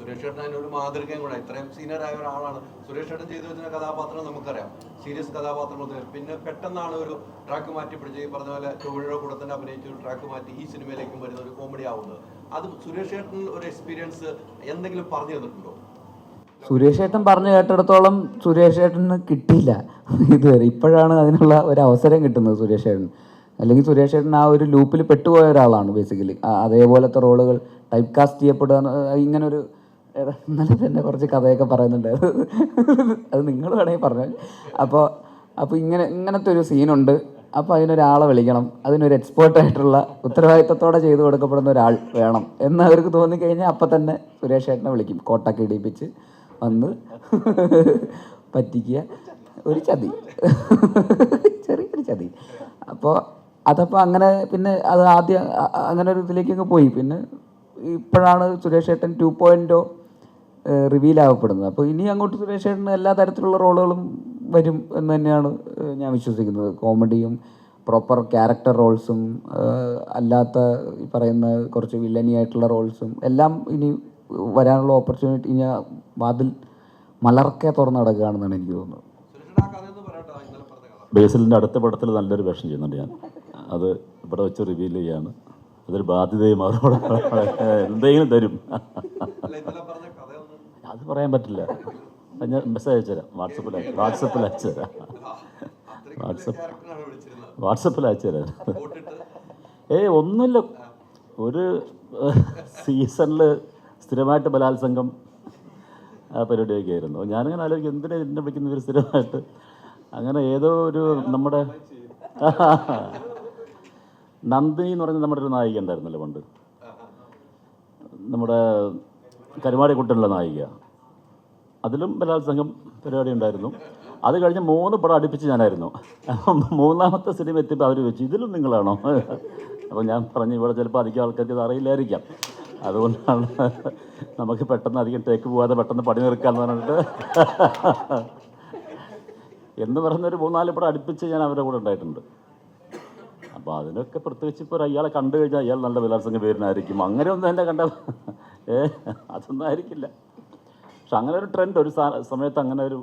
സുരേഷ് ചേട്ടൻ ഒരു മാതൃകയും കൂടെ. ഇത്രയും സീനിയർ ആയ ഒരാളാണ്. സുരേഷ് ചേട്ടൻ ചെയ്തു വെച്ചിരുന്ന കഥാപാത്രം നമുക്കറിയാം. സീരിയസ് കഥാപാത്രം പിന്നെ പെട്ടെന്നാണ് ഒരു ട്രാക്ക് മാറ്റി പിടിച്ച് ഈ പറഞ്ഞ പോലെ ടോമിയുടെ കൂടെ തന്നെ അഭിനയിച്ച് ഒരു ട്രാക്ക് മാറ്റി ഈ സിനിമയിലേക്കും വരുന്ന ഒരു കോമഡി ആവുന്നത്. അത് സുരേഷ് ചേട്ടൻ ഒരു എക്സ്പീരിയൻസ് എന്തെങ്കിലും പറഞ്ഞു തന്നിട്ടുണ്ടോ? സുരേഷ് ഏട്ടൻ പറഞ്ഞു കേട്ടിടത്തോളം സുരേഷ് ഏട്ടന് കിട്ടിയില്ല. ഇതുവരെ ഇപ്പോഴാണ് അതിനുള്ള ഒരു അവസരം കിട്ടുന്നത് സുരേഷ് ഏട്ടൻ അല്ലെങ്കിൽ സുരേഷ് ഏട്ടൻ ആ ഒരു ലൂപ്പിൽ പെട്ടുപോയ ഒരാളാണ് ബേസിക്കലി അതേപോലത്തെ റോളുകൾ ടൈപ്പ് കാസ്റ്റ് ചെയ്യപ്പെടുക ഇങ്ങനെ ഒരു ഇന്നലെ തന്നെ കുറച്ച് കഥയൊക്കെ പറയുന്നുണ്ട് അത് നിങ്ങൾ വേണമെങ്കിൽ പറഞ്ഞു. അപ്പോൾ അപ്പോൾ ഇങ്ങനെ ഇങ്ങനത്തെ ഒരു സീനുണ്ട് അപ്പോൾ അതിനൊരാളെ വിളിക്കണം. അതിനൊരു എക്സ്പേർട്ടായിട്ടുള്ള ഉത്തരവാദിത്തത്തോടെ ചെയ്തു കൊടുക്കപ്പെടുന്ന ഒരാൾ വേണം എന്ന് അവർക്ക് തോന്നിക്കഴിഞ്ഞാൽ അപ്പം തന്നെ സുരേഷ് ഏട്ടനെ വിളിക്കും. കോട്ടൊക്കെ ഇടിപ്പിച്ച് വന്ന് പറ്റിക്കുക. ഒരു ചതി. ചെറിയൊരു ചതി. അപ്പോൾ അതപ്പോൾ അങ്ങനെ പിന്നെ അത് ആദ്യം അങ്ങനെ ഒരു ഇതിലേക്കൊക്കെ പോയി. പിന്നെ ഇപ്പോഴാണ് സുരേഷ് ഏട്ടൻ ടു പോയിന്റോ റിവീൽ ആവപ്പെടുന്നത്. അപ്പോൾ ഇനി അങ്ങോട്ട് സുരേഷ് ഏട്ടന് എല്ലാ തരത്തിലുള്ള റോളുകളും വരും എന്ന് തന്നെയാണ് ഞാൻ വിശ്വസിക്കുന്നത്. കോമഡിയും പ്രോപ്പർ ക്യാരക്ടർ റോൾസും അല്ലാത്ത ഈ പറയുന്ന കുറച്ച് വില്ലനി ആയിട്ടുള്ള റോൾസും എല്ലാം ഇനി വരാനുള്ള ഓപ്പർച്യൂണിറ്റി ഇനി വാതിൽ മലർക്കെ തുറന്ന് നടക്കുകയാണെന്നാണ് എനിക്ക് തോന്നുന്നത്. ബേസിലിന്റെ അടുത്ത പടത്തിൽ നല്ലൊരു വേഷം ചെയ്യുന്നുണ്ട് ഞാൻ. അത് ഇവിടെ വെച്ച് റിവീൽ ചെയ്യാണ്. അതൊരു ബാധ്യതയും അവരോട് എന്തെങ്കിലും തരും അല്ല ഇന്നലെ പറഞ്ഞ കഥ ഒന്ന് അത് പറയാൻ പറ്റില്ല. ഞാൻ മെസ്സേജ് അയച്ചുതരാം. വാട്സപ്പിൽ വാട്സപ്പിൽ അയച്ചുതരാം. വാട്സപ്പ് വാട്സപ്പിൽ അയച്ചുതരാം. ഏയ് ഒന്നുമില്ല. ഒരു സീസണിൽ സ്ഥിരമായിട്ട് ബലാത്സംഗം ആ പരിപാടിയൊക്കെ ആയിരുന്നു. ഞാനിങ്ങനെ ആലോചിക്കും എന്തിനാ എന്നെ വിളിക്കുന്ന ഒരു സ്ഥിരമായിട്ട്? അങ്ങനെ ഏതോ ഒരു നമ്മുടെ നന്ദിനി എന്ന് പറഞ്ഞ നമ്മുടെ ഒരു നായിക ഉണ്ടായിരുന്നല്ലോ പണ്ട്. നമ്മുടെ കരുമാടി കുട്ടനുള്ള നായിക. അതിലും ബലാത്സംഗം പരിപാടി ഉണ്ടായിരുന്നു. അത് കഴിഞ്ഞ് മൂന്ന് പടം അടുപ്പിച്ച് ഞാനായിരുന്നു. മൂന്നാമത്തെ സിനിമ എത്തിയപ്പോൾ അവർ വെച്ചു ഇതിലും നിങ്ങളാണോ? അപ്പോൾ ഞാൻ പറഞ്ഞു ഇവിടെ ചിലപ്പോൾ അധികം ആൾക്കാർക്ക് ഇത് അറിയില്ലായിരിക്കാം. അതുകൊണ്ടാണ് നമുക്ക് പെട്ടെന്ന് അധികം ടേക്ക് പോകാതെ പെട്ടെന്ന് പണി നിർക്കാന്ന് പറഞ്ഞിട്ട്. എന്ന് പറഞ്ഞൊരു മൂന്നാൽ പടം അടുപ്പിച്ച് ഞാൻ അവരുടെ കൂടെ ഉണ്ടായിട്ടുണ്ട്. അപ്പോൾ അതിനൊക്കെ പ്രത്യേകിച്ച് ഇപ്പോൾ അയാളെ കണ്ടു കഴിഞ്ഞാൽ അയാൾ നല്ല ബലാത്സംഗ പേരിനായിരിക്കും. അങ്ങനെയൊന്നും എന്നെ കണ്ട ഏ അതൊന്നും ആയിരിക്കില്ല. പക്ഷെ അങ്ങനെ ഒരു ട്രെൻഡ് ഒരു സമയത്ത് അങ്ങനെ ഒരു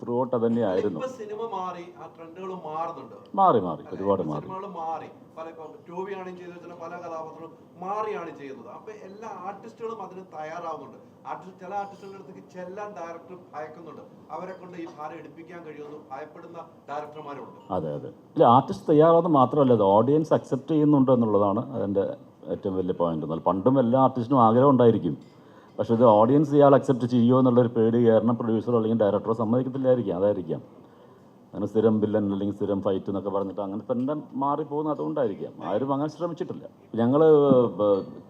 ത്രൂ ഔട്ട് തന്നെയായിരുന്നു സിനിമ മാറി ആ ട്രെൻഡുകൾ മാറുന്നുണ്ട്. മാറി മാറി ഒരുപാട് മാറി. മാറി. പല ടോവിയാണ് ചെയ്തു പല കഥാപാത്രങ്ങളും മാറിയാണ് ചെയ്യുന്നത്. അപ്പൊ എല്ലാ ആർട്ടിസ്റ്റുകളും അതിന് തയ്യാറാവുന്നുണ്ട്. ആർട്ടിസ്റ്റ് ചില ആർട്ടിസ്റ്റുകളുടെ അടുത്തേക്ക് ചെല്ലാൻ ഡയറക്ടർ അയക്കുന്നുണ്ട് അവരെ കൊണ്ട് ഈ ഭാരം എടുപ്പിക്കാൻ കഴിയുമെന്ന് ഭയപ്പെടുന്ന ഡയറക്ടർമാരുണ്ട് അതെ അതെ. ഇല്ല ആർട്ടിസ്റ്റ് തയ്യാറാവുന്നത് മാത്രമല്ല അത് ഓഡിയൻസ് അക്സെപ്റ്റ് ചെയ്യുന്നുണ്ട് എന്നുള്ളതാണ് അതിന്റെ ഏറ്റവും വലിയ പോയിന്റ് എന്നാൽ പണ്ടും എല്ലാ ആർട്ടിസ്റ്റിനും ആഗ്രഹം ഉണ്ടായിരിക്കും. പക്ഷെ ഇത് ഓഡിയൻസ് ഇയാൾ അക്സെപ്റ്റ് ചെയ്യുമോ എന്നുള്ളൊരു പേടി കാരണം പ്രൊഡ്യൂസറോ അല്ലെങ്കിൽ ഡയറക്ടറോ സമ്മതിക്കത്തില്ലായിരിക്കും. അതായിരിക്കാം. അങ്ങനെ സ്ഥിരം വില്ലൻ അല്ലെങ്കിൽ സ്ഥിരം ഫൈറ്റ് എന്നൊക്കെ പറഞ്ഞിട്ട് അങ്ങനെ തന്നെ മാറിപ്പോകുന്ന അതുകൊണ്ടായിരിക്കാം. ആരും അങ്ങനെ ശ്രമിച്ചിട്ടില്ല. ഞങ്ങൾ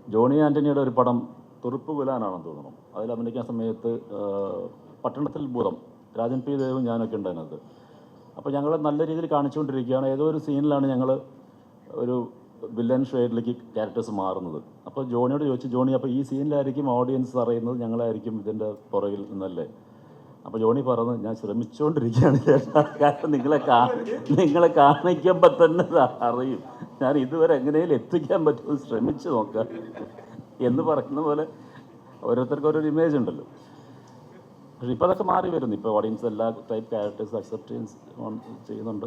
ജോണി ആന്റണിയുടെ ഒരു പടം തുറുപ്പ് വിലാനാണെന്ന് തോന്നുന്നു. അതിൽ അഭിനയിക്കാൻ സമയത്ത് പട്ടണത്തിൽ ഭൂതം രാജൻ പി. ദേവും ഞാനൊക്കെ ഉണ്ടായിരുന്നത്. അപ്പോൾ ഞങ്ങൾ നല്ല രീതിയിൽ കാണിച്ചുകൊണ്ടിരിക്കുകയാണ്. ഏതോ ഒരു സീനിലാണ് ഞങ്ങൾ ഒരു വില്ലൻ ഷെയ്ഡിലേക്ക് ക്യാരക്ടേഴ്സ് മാറുന്നത്. അപ്പോൾ ജോണിയോട് ചോദിച്ചു ജോണി അപ്പോൾ ഈ സീനിലായിരിക്കും ഓഡിയൻസ് അറിയുന്നത് ഞങ്ങളായിരിക്കും ഇതിന്റെ പുറകിൽ നിന്നല്ലേ? അപ്പോൾ ജോണി പറഞ്ഞു ഞാൻ ശ്രമിച്ചുകൊണ്ടിരിക്കുകയാണ് ചേട്ടാ. കാരണം നിങ്ങളെ കാ നിങ്ങളെ കാണിക്കുമ്പോൾ തന്നെ അറിയും. ഞാൻ ഇതുവരെ എങ്ങനെയും എത്തിക്കാൻ പറ്റുമെന്ന് ശ്രമിച്ചു നോക്കാം. എന്ന് പറയുന്ന പോലെ ഓരോരുത്തർക്കും ഓരോ ഇമേജ് ഉണ്ടല്ലോ. പക്ഷെ ഇപ്പോൾ അതൊക്കെ മാറി വരുന്നു. ഇപ്പോൾ ഓഡിയൻസ് എല്ലാ ടൈപ്പ് ക്യാരക്ടേഴ്സ് അക്സെപ്റ്റ് ചെയ്യുന്നുണ്ട്.